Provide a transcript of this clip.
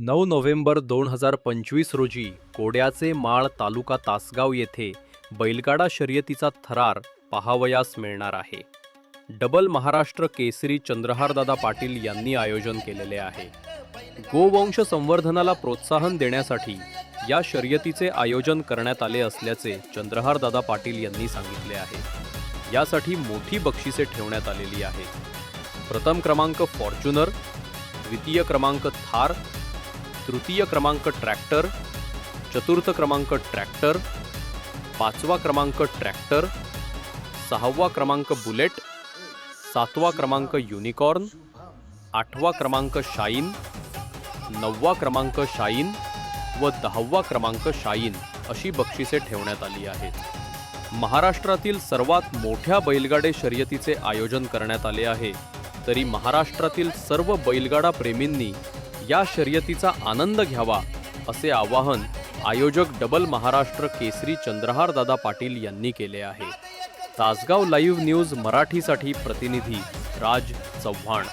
नऊ नोव्हेंबर दोन हजार पंचवीस रोजी कोड्याचे माळ तालुका तासगाव येथे बैलगाडा शर्यतीचा थरार पाहावयास मिळणार आहे. डबल महाराष्ट्र केसरी चंद्रहारदादा पाटील यांनी आयोजन केलेले आहे. गोवंश संवर्धनाला प्रोत्साहन देण्यासाठी या शर्यतीचे आयोजन करण्यात आले असल्याचे चंद्रहारदादा पाटील यांनी सांगितले आहे. यासाठी मोठी बक्षिसे ठेवण्यात आलेली आहेत प्रथम क्रमांक फॉर्च्युनर द्वितीय क्रमांक थार तृतीय क्रमांक ट्रॅक्टर चतुर्थ क्रमांक ट्रॅक्टर पाचवा क्रमांक ट्रॅक्टर सहावा क्रमांक बुलेट सातवा क्रमांक युनिकॉर्न आठवा क्रमांक शाईन नववा क्रमांक शाईन व दहावा क्रमांक शाईन अशी बक्षिसे ठेवण्यात आली आहेत. महाराष्ट्रातील सर्वात मोठ्या बैलगाडे शर्यतीचे आयोजन करण्यात आले आहे. तरी महाराष्ट्रातील सर्व बैलगाडा प्रेमींनी या शर्यतीचा आनंद घ्यावा असे आवाहन आयोजक डबल महाराष्ट्र केसरी चंद्रहार दादा पाटील यांनी केले आहे. तासगाव लाईव्ह न्यूज मराठीसाठी प्रतिनिधी राज चव्हाण.